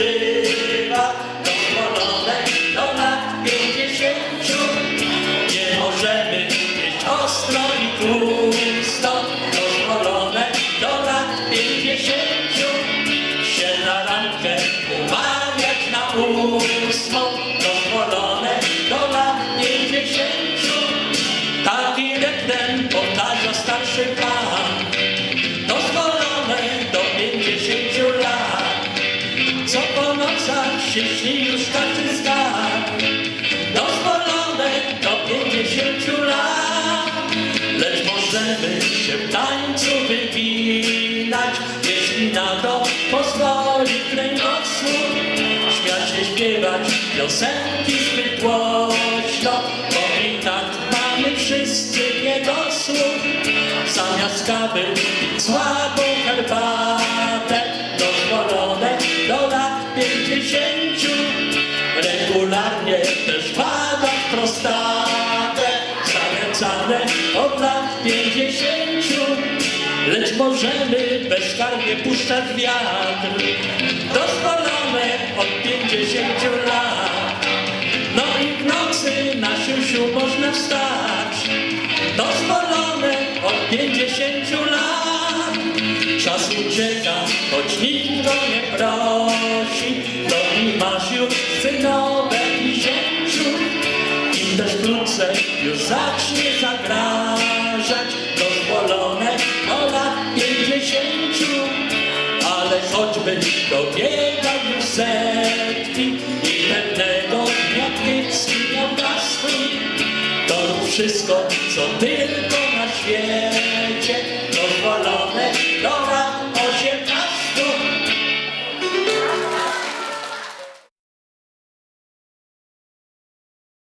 przybywa dozwolone do lat pięćdziesięciu. Nie możemy być ostro i tłusto, dozwolone do lat pięćdziesięciu. Się na rankę umawiać na ósmą. Już każdy skarb. Dozwolone do pięćdziesięciu lat, lecz możemy się w tańcu wyginać, jeśli na to pozwoli kręgosłup. Śmiać się śpiewać piosenki zbyt głośno, bo i tak mamy wszyscy niedosłuch. Zamiast kawy słabą herbatę, pięćdziesięciu. Regularnie też badać prostatę, zalecane od lat pięćdziesięciu. Lecz możemy bezkarnie puszczać wiatr, dozwolone od pięćdziesięciu lat. Czas ucieka, choć nikt go nie prosi, to i masz już synowe dziesięciu. Im też wkrótce już zacznie zagrażać, dozwolone do lat pięćdziesięciu. Ale choćby dobiegał już setki i pewnego dnia kiepski miał nastrój, to wszystko, co tylko na świecie,